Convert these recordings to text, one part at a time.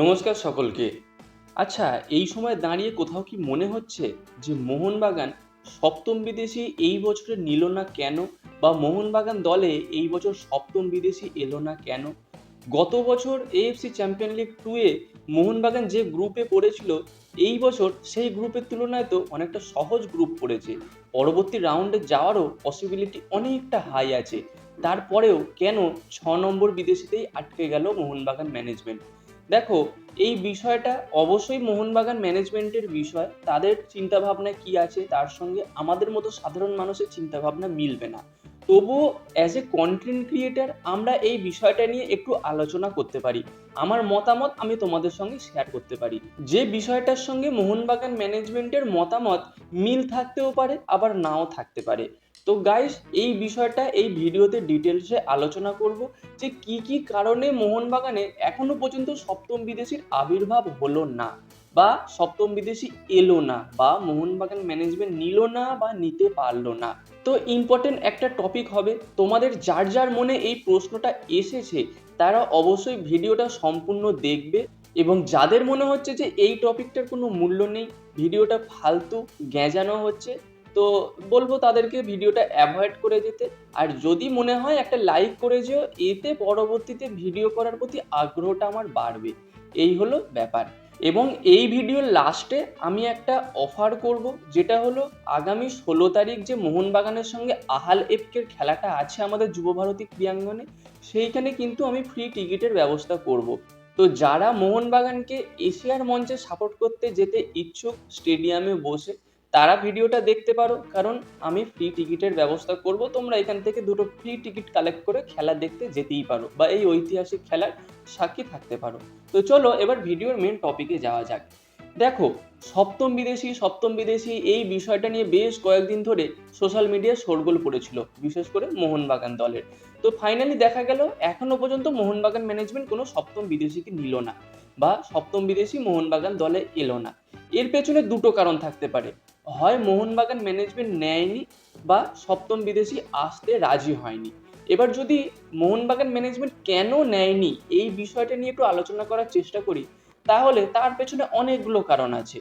নমস্কার সকলকে। আচ্ছা এই সময় দাঁড়িয়ে কোথাও কি মনে হচ্ছে যে মোহনবাগান সপ্তম বিদেশি এই বছরে নিল না কেন? বা মোহনবাগান দলে এই বছর সপ্তম বিদেশি এলো না কেন? গত বছর এএফসি চ্যাম্পিয়ন লিগ টুয়ে মোহনবাগান যে গ্রুপে পড়েছিল, এই বছর সেই গ্রুপের তুলনায় তো অনেকটা সহজ গ্রুপ পড়েছে। পরবর্তী রাউন্ডে যাওয়ারও পসিবিলিটি অনেকটা হাই আছে। তারপরেও কেন ছ নম্বর বিদেশিতেই আটকে গেল মোহনবাগান ম্যানেজমেন্ট দেখো, এই বিষয়টা অবশ্যই মোহনবাগান ম্যানেজমেন্টের বিষয়। তাদের চিন্তাভাবনা কি আছে? তার সঙ্গে আমাদের মতো সাধারণ মানুষের চিন্তাভাবনা মিলবে না। তবুও অ্যাজ এ কন্টেন্ট ক্রিয়েটার আমরা এই বিষয়টা নিয়ে একটু আলোচনা করতে পারি। আমার মতামত আমি তোমাদের সঙ্গে শেয়ার করতে পারি। যে বিষয়টার সঙ্গে মোহনবাগান ম্যানেজমেন্টের মতামত মিল থাকতেও পারে, আবার নাও থাকতে পারে। তো গাইস এই বিষয়টা, এই ভিডিওতে ডিটেলসে আলোচনা করব যে কি কি কারণে মোহনবাগানে এখনও পর্যন্ত সপ্তম বিদেশির আবির্ভাব হলো না বা সপ্তম বিদেশি এলো না বা মোহনবাগান ম্যানেজমেন্ট নিল না বা নিতে পারল না। তো ইম্পর্টেন্ট একটা টপিক হবে, তোমাদের যার যার মনে এই প্রশ্নটা এসেছে, তারা অবশ্যই ভিডিওটা সম্পূর্ণ দেখবে এবং যাদের মনে হচ্ছে যে এই টপিকটার কোনো মূল্য নেই, ভিডিওটা ফালতু, গ্যাঁজানো হচ্ছে তো বলব তাদেরকে ভিডিওটা অ্যাভয়েড করে যেতে আর যদি মনে হয় একটা লাইক করে যেও, এতে পরবর্তীতে ভিডিও করার প্রতি আগ্রহটা আমার বাড়বে। এই হলো ব্যাপার। এবং এই ভিডিওর লাস্টে আমি একটা অফার করব, যেটা হলো আগামী ষোলো তারিখ যে মোহনবাগানের সঙ্গে আহাল এফকের খেলাটা আছে আমাদের যুবভারতী ক্রীড়াঙ্গনে, সেইখানে কিন্তু আমি ফ্রি টিকিটের ব্যবস্থা করব। তো যারা মোহনবাগানকে এশিয়ার মঞ্চে সাপোর্ট করতে যেতে ইচ্ছুক স্টেডিয়ামে বসে তারা ভিডিওটা দেখতে পারো, কারণ আমি ফ্রি টিকিটের ব্যবস্থা করব, তোমরা এখান থেকে দুটো ফ্রি টিকিট কালেক্ট করে খেলা দেখতে যেতেই পারো, বা এই ঐতিহাসিক খেলার সাক্ষী থাকতে পারো। তো চলো এবার ভিডিওর মেন টপিকে যাওয়া যাক। দেখো, সপ্তম বিদেশি সপ্তম বিদেশি এই বিষয়টা নিয়ে বেশ কয়েকদিন ধরে সোশ্যাল মিডিয়ায় শোরগোল পড়েছিল, বিশেষ করে মোহনবাগান দলের। তো ফাইনালি দেখা গেল, এখনও পর্যন্ত মোহনবাগান ম্যানেজমেন্ট কোনো সপ্তম বিদেশিকে নিল না, বা সপ্তম বিদেশি মোহনবাগান দলে এলো না। এর পেছনে দুটো কারণ থাকতে পারে। হয় মোহনবাগান ম্যানেজমেন্ট নেয়নি বা সপ্তম বিদেশি আসতে রাজি হয়নি। এবার যদি মোহনবাগান ম্যানেজমেন্ট কেন নেয়নি, এই বিষয়টা নিয়ে একটু আলোচনা করার চেষ্টা করি, তাহলে তার পেছনে অনেকগুলো কারণ আছে।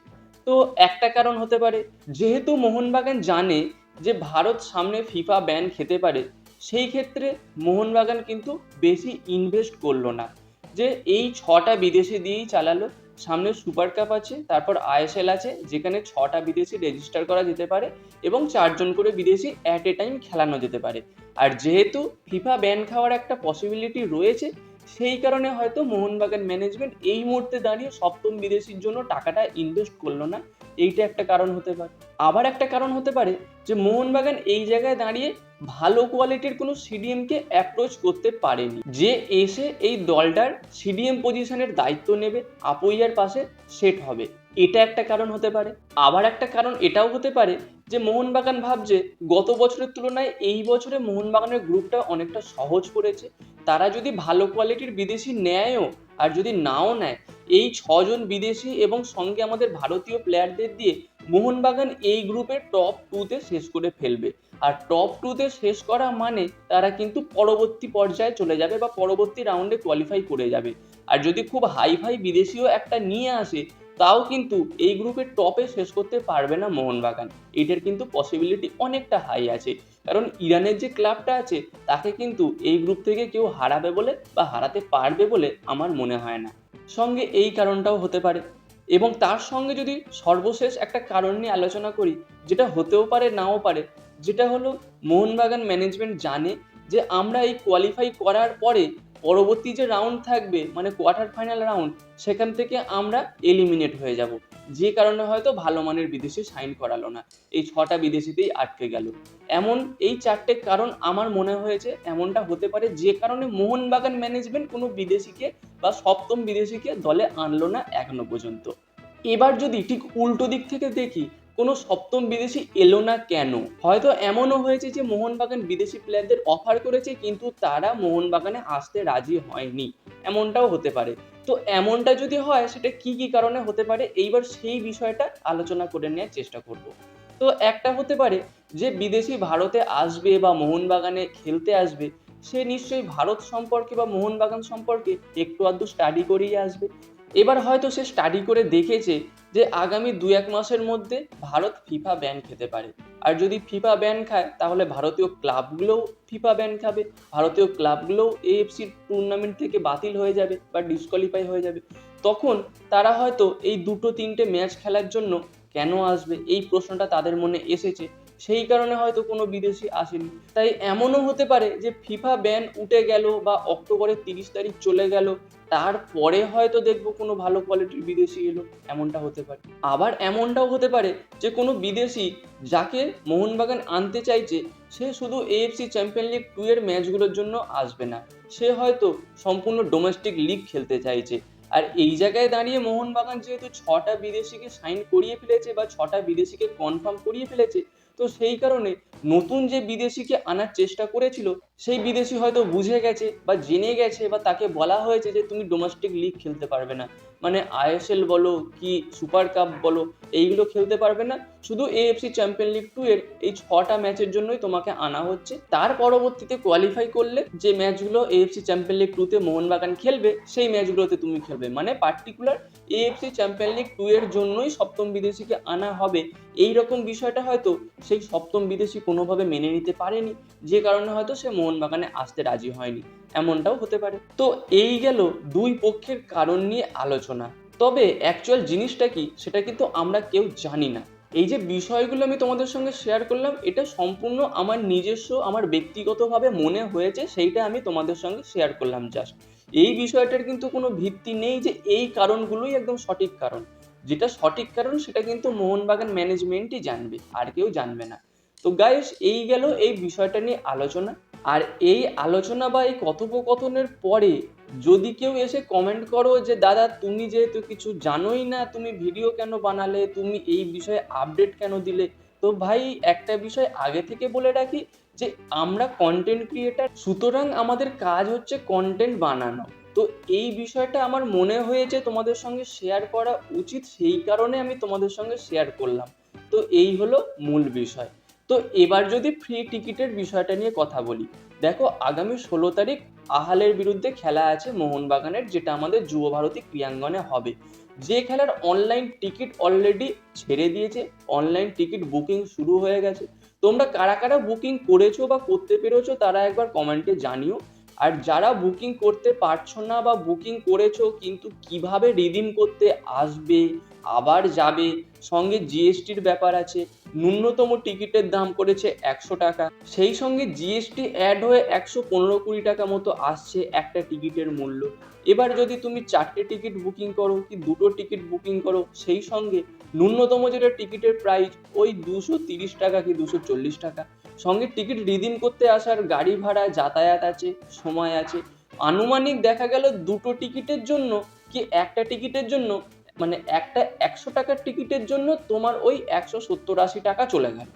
তো একটা কারণ হতে পারে, যেহেতু মোহনবাগান জানে যে ভারত সামনে ফিফা ব্যান খেতে পারে, সেই ক্ষেত্রে মোহনবাগান কিন্তু বেশি ইনভেস্ট করল না। যে এই ছটা বিদেশে দিয়েই চালালো। সামনে সুপার কাপ আছে, তারপর আইএসএল আছে, যেখানে ছটা বিদেশি রেজিস্টার করা যেতে পারে এবং চারজন করে বিদেশি অ্যাট এ টাইম খেলানো যেতে পারে। আর যেহেতু ফিফা ব্যান খাওয়ার একটা পসিবিলিটি রয়েছে, সেই কারণে হয়তো মোহনবাগান ম্যানেজমেন্ট এই মুহূর্তে দাঁড়িয়ে সপ্তম বিদেশির জন্য টাকাটা ইনভেস্ট করল না। এইটা একটা কারণ হতে পারে। আবার একটা কারণ হতে পারে যে মোহনবাগান এই জায়গায় দাঁড়িয়ে ভালো কোয়ালিটির কোনো সিডিএমকে অ্যাপ্রোচ করতে পারেনি। যে এসে এই দলটার সিডিএম পজিশনের দায়িত্ব নেবে আপুইয়ার পাশে সেট হবে। এটা একটা কারণ হতে পারে। আবার একটা কারণ এটাও হতে পারে যে মোহনবাগান ভাবছে, গত বছরের তুলনায় এই বছরে মোহনবাগানের গ্রুপটা অনেকটা সহজ করেছে। তারা যদি ভালো কোয়ালিটির বিদেশি নেয়ও আর যদি নাও নেয় এই ছজন বিদেশি এবং সঙ্গে আমাদের ভারতীয় প্লেয়ারদের দিয়ে মোহনবাগান এই গ্রুপের টপ টুতে শেষ করে ফেলবে। আর টপ টুতে শেষ করা মানে তারা কিন্তু পরবর্তী পর্যায়ে চলে যাবে বা পরবর্তী রাউন্ডে কোয়ালিফাই করে যাবে। আর যদি খুব হাই ফাই বিদেশিও একটা নিয়ে আসে, তাও কিন্তু এই গ্রুপের টপে শেষ করতে পারবে না মোহনবাগান। এটার কিন্তু পসিবিলিটি অনেকটা হাই আছে। কারণ ইরানের যে ক্লাবটা আছে, তাকে কিন্তু এই গ্রুপ থেকে কেউ হারাবে বলে বা হারাতে পারবে বলে আমার মনে হয় না। সঙ্গে এই কারণটাও হতে পারে। এবং তার সঙ্গে যদি সর্বশেষ একটা কারণ নিয়ে আলোচনা করি, যেটা হতেও পারে, নাও পারে, যেটা হলো মোহনবাগান ম্যানেজমেন্ট জানে যে আমরা এই কোয়ালিফাই করার পরে পরবর্তী যে রাউন্ড থাকবে মানে কোয়ার্টার ফাইনাল রাউন্ড সেখান থেকে আমরা এলিমিনেট হয়ে যাব। যে কারণে হয়তো ভালো মানের বিদেশি সাইন করালো না। এই ছটা বিদেশিতেই আটকে গেল। এমন এই চারটে কারণ আমার মনে হয়েছে, এমনটা হতে পারে যে কারণে মোহনবাগান ম্যানেজমেন্ট কোনো বিদেশিকে বা সপ্তম বিদেশিকে দলে আনলো না এখনও পর্যন্ত। এবার যদি ঠিক উল্টো দিক থেকে দেখি, কোনো সপ্তম বিদেশি এলো না কেন? হয়তো এমনও হয়েছে যে মোহনবাগান বিদেশি প্লেয়ারদের অফার করেছে, কিন্তু তারা মোহনবাগানে আসতে রাজি হয়নি। এমনটাও হতে পারে। তো এমনটা যদি হয়, সেটা কি কি কারণে হতে পারে? এইবার সেই বিষয়টা আলোচনা করে নেওয়ার চেষ্টা করব। তো একটা হতে পারে যে, বিদেশি ভারতে আসবে বা মোহনবাগানে খেলতে আসবে, সে নিশ্চয়ই ভারত সম্পর্কে বা মোহনবাগান সম্পর্কে একটু আধটু স্টাডি করেই আসবে। এবার হয়তো সে স্টাডি করে দেখেছে যে আগামী দু এক মাসের মধ্যে ভারত ফিফা ব্যান খেতে পারে। আর যদি ফিফা ব্যান খায়, তাহলে ভারতীয় ক্লাবগুলোও ফিফা ব্যান খাবে। ভারতীয় ক্লাবগুলোও এএফসি টুর্নামেন্ট থেকে বাতিল হয়ে যাবে বা ডিসকোয়ালিফাই হয়ে যাবে। তখন তারা হয়তো এই দুটো তিনটে ম্যাচ খেলার জন্য কেন আসবে? এই প্রশ্নটা তাদের মনে এসেছে। সেই কারণে হয়তো কোনো বিদেশি আসেনি। তাই এমনও হতে পারে যে ফিফা ব্যান উঠে গেল বা অক্টোবরের তিরিশ তারিখ চলে গেল, তারপরে হয়তো দেখব কোনো ভালো কোয়ালিটির বিদেশি এলো, এমনটা হতে পারে। আবার এমনটাও হতে পারে যে কোনো বিদেশি যাকে মোহনবাগান আনতে চাইছে, সে শুধু এএফসি চ্যাম্পিয়ন লিগ টু এর ম্যাচগুলোর জন্য আসবে না। সে হয়তো সম্পূর্ণ ডোমেস্টিক লিগ খেলতে চাইছে। আর এই জায়গায় দাঁড়িয়ে মোহনবাগান যেহেতু ছটা বিদেশিকে সাইন করিয়ে ফেলেছে বা ছটা বিদেশিকে কনফার্ম করিয়ে ফেলেছে, তো সেই কারণে নতুন যে বিদেশিকে আনার চেষ্টা করেছিল, সেই বিদেশি হয়তো বুঝে গেছে বা জেনে গেছে বা তাকে বলা হয়েছে যে তুমি ডোমেস্টিক লিগ খেলতে পারবে না। মানে আইএসএল বলো কি সুপার কাপ বলো, এইগুলো খেলতে পারবে না। শুধু এএফসি চ্যাম্পিয়ন লিগ টু এর এই ছটা ম্যাচের জন্যই তোমাকে আনা হচ্ছে। তার পরবর্তীতে কোয়ালিফাই করলে যে ম্যাচগুলো এএফসি চ্যাম্পিয়ন লিগ টুতে মোহনবাগান খেলবে, সেই ম্যাচগুলোতে তুমি খেলবে। মানে particular AFC champion league two এর জন্যই সপ্তম বিদেশিকে আনা হবে। এই রকম বিষয়টা হয়তো সেই সপ্তম বিদেশি কোনোভাবে মেনে নিতে পারেনি। যে কারণে হয়তো সে মোহনবাগানে আসতে রাজি হয়নি। এমনটাও হতে পারে। তো এই গেল দুই পক্ষের কারণ নিয়ে আলোচনা। তবে অ্যাকচুয়াল জিনিসটা কি, সেটা কিন্তু আমরা কেউ জানি না। এই যে বিষয়গুলো আমি তোমাদের সঙ্গে শেয়ার করলাম, এটা সম্পূর্ণ আমার নিজস্ব, আমার ব্যক্তিগতভাবে মনে হয়েছে, সেইটা আমি তোমাদের সঙ্গে শেয়ার করলাম জাস্ট এই বিষয়টার কিন্তু কোনো ভিত্তি নেই যে এই কারণগুলোই একদম সঠিক কারণ। যেটা সঠিক কারণ, সেটা কিন্তু মোহনবাগান ম্যানেজমেন্টই জানবে, আর কেউ জানবে না। তো গাইস এই গেল এই বিষয়টা নিয়ে আলোচনা। আর এই আলোচনা বা এই কথোপকথনের পরে যদি কেউ এসে কমেন্ট করো যে, দাদা, তুমি যেহেতু কিছু জানোই না, তুমি ভিডিও কেন বানালে? তুমি এই বিষয়ে আপডেট কেন দিলে? তো ভাই, একটা বিষয় আগে থেকে বলে রাখি যে, আমরা কন্টেন্ট ক্রিয়েটার সুতরাং আমাদের কাজ হচ্ছে কন্টেন্ট বানানো। তো এই বিষয়টা আমার মনে হয়েছে তোমাদের সঙ্গে শেয়ার করা উচিত, সেই কারণে আমি তোমাদের সঙ্গে শেয়ার করলাম। তো এই হলো মূল বিষয়। তো এবার যদি ফ্রি টিকিটের বিষয়টা নিয়ে কথা বলি, দেখো আগামী ষোলো তারিখ আহালের বিরুদ্ধে খেলা আছে মোহনবাগানের, যেটা আমাদের যুব ভারতী ক্রিয়াঙ্গনে হবে। যে খেলার অনলাইন টিকিট অলরেডি ছেড়ে দিয়েছে অনলাইন টিকিট বুকিং শুরু হয়ে গেছে। তোমরা কারা কারা বুকিং করেছ বা করতে পেরেছ তারা একবার কমেন্টে জানিও। আর যারা বুকিং করতে পারছ না বা বুকিং করেছ কিন্তু কীভাবে রিডিম করতে আসবে, আবার যাবে, সঙ্গে জিএসটির ব্যাপার আছে ন্যূনতম টিকিটের দাম করেছে একশো টাকা। সেই সঙ্গে জিএসটি অ্যাড হয়ে একশো পনেরো কুড়ি টাকা মতো আসছে একটা টিকিটের মূল্য। এবার যদি তুমি চারটে টিকিট বুকিং করো কি দুটো টিকিট বুকিং করো, সেই সঙ্গে ন্যূনতম যেটা টিকিটের প্রাইস ওই দুশো তিরিশ টাকা কি দুশো চল্লিশ টাকা। সঙ্গে টিকিট রিডিম করতে আসার গাড়ি ভাড়া, যাতায়াত আছে, সময় আছে। আনুমানিক দেখা গেল দুটো টিকিটের জন্য কি একটা টিকিটের জন্য মানে একটা একশো টাকার টিকিটের জন্য তোমার ওই একশো সত্তর আশি টাকা চলে গেল।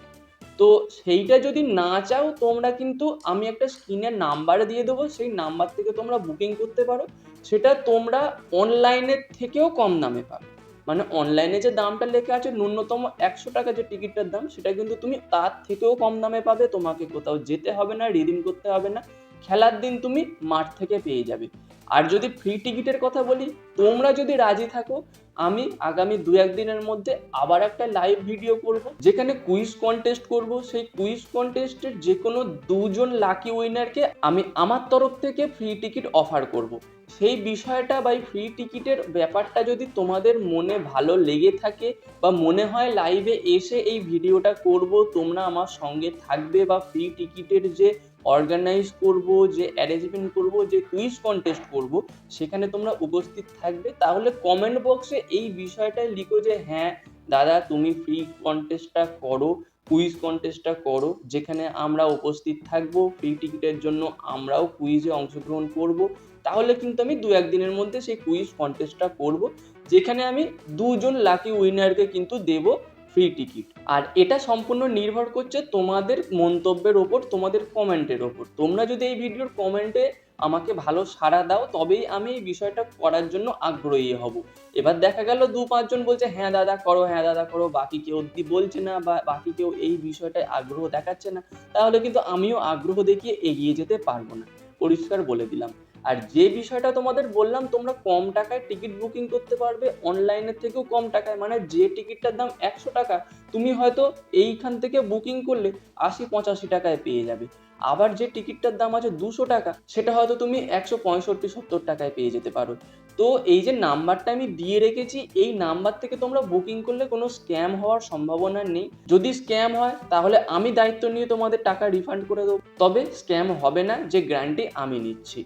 তো সেইটা যদি না চাও, তোমরা কিন্তু আমি একটা স্ক্রিনের নাম্বার দিয়ে দেবো, সেই নাম্বার থেকে তোমরা বুকিং করতে পারো। সেটা তোমরা অনলাইনের থেকেও কম দামে পাবে। মানে অনলাইনে যে দামটা লেখা আছে, ন্যূনতম একশো টাকা যে টিকিটটার দাম, সেটা কিন্তু তুমি তার থেকেও কম দামে পাবে। তোমাকে কোথাও যেতে হবে না রিডিম করতে হবে না। খেলার দিন তুমি মাঠ থেকে পেয়ে যাবে। আর যদি ফ্রি টিকিটের কথা বলি, তোমরা যদি রাজি থাকো, আমি আগামী দু একদিনের মধ্যে আবার একটা লাইভ ভিডিও করব, যেখানে কুইজ কন্টেস্ট করব। সেই কুইজ কন্টেস্টের যে কোনো দুজন লাকি উইনারকে আমি আমার তরফ থেকে ফ্রি টিকিট অফার করব। সেই বিষয়টা বা ফ্রি টিকিটের ব্যাপারটা যদি তোমাদের মনে ভালো লেগে থাকে বা মনে হয় লাইভে এসে এই ভিডিওটা করব, তোমরা আমার সঙ্গে থাকবে বা ফ্রি টিকিটের যে অর্গানাইজ করব, যে অ্যারেঞ্জমেন্ট করব, যে কুইজ কন্টেস্ট করব, সেখানে তোমরা উপস্থিত থাকবে। তাহলে কমেন্ট বক্সে এই বিষয়টা লিখো যে হ্যাঁ দাদা, তুমি ফ্রি কন্টেস্টটা করো কুইজ কন্টেস্টটা করো, যেখানে আমরা উপস্থিত থাকব ফ্রি টিকিটের জন্য আমরাও কুইজে অংশগ্রহণ করব। তাহলে কিন্তু আমি দু একদিনের মধ্যে সেই কুইজ কন্টেস্টটা করব, যেখানে আমি দুজন লাকি উইনারকে কিন্তু দেবো। ফ্রি টিকিট আর এটা সম্পূর্ণ নির্ভর করছে তোমাদের মন্তব্যের ওপর, তোমাদের কমেন্টের ওপর। তোমরা যদি এই ভিডিওর কমেন্টে আমাকে ভালো সাড়া দাও, তবেই আমি এই বিষয়টা করার জন্য আগ্রহী হব। এবার দেখা গেল দু পাঁচজন বলছে হ্যাঁ দাদা, করো হ্যাঁ দাদা, করো। বাকি কেউ বলছে না বা বাকি কেউ এই বিষয়টায় আগ্রহ দেখাচ্ছে না। তাহলে কিন্তু আমিও আগ্রহ দেখিয়ে এগিয়ে যেতে পারব না। পরিষ্কার বলে দিলাম। আর যে বিষয়টা তোমাদের বললাম, তোমরা কম টাকায় টিকিট বুকিং করতে পারবে অনলাইনের থেকেও কম টাকায়। মানে যে টিকিটটার দাম একশো টাকা, তুমি হয়তো এইখান থেকে বুকিং করলে আশি পঁচাশি টাকায় পেয়ে যাবে। আবার যে টিকিটটার দাম আছে দুশো টাকা, সেটা হয়তো তুমি একশো পঁয়ষট্টি, সত্তর টাকায় পেয়ে যেতে পারো। তো এই যে নাম্বারটা আমি দিয়ে রেখেছি, এই নাম্বার থেকে তোমরা বুকিং করলে কোনো স্ক্যাম হওয়ার সম্ভাবনা নেই। যদি স্ক্যাম হয়, তাহলে আমি দায়িত্ব নিয়ে তোমাদের টাকা রিফান্ড করে দেবো। তবে স্ক্যাম হবে না, যে গ্যারান্টি আমি নিচ্ছি।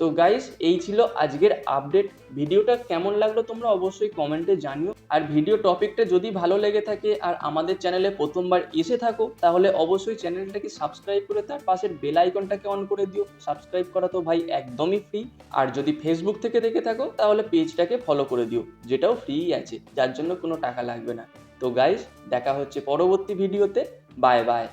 তো গাইস এই ছিল আজকের আপডেট ভিডিওটা কেমন লাগল তোমরা অবশ্যই কমেন্টে জানিও। আর ভিডিও টপিকটা যদি ভালো লেগে থাকে আর আমাদের চ্যানেলে প্রথমবার এসে থাকো, তাহলে অবশ্যই চ্যানেলটাকে সাবস্ক্রাইব করে তার পাশের বেল আইকনটাকে অন করে দিও। সাবস্ক্রাইব করা তো ভাই একদমই ফ্রি আর যদি ফেসবুক থেকে দেখে থাকো, তাহলে পেজটাকে ফলো করে দিও, যেটাও ফ্রি আছে, যার জন্য কোনো টাকা লাগবে না। তো গাইস দেখা হচ্ছে পরবর্তী ভিডিওতে বাই বাই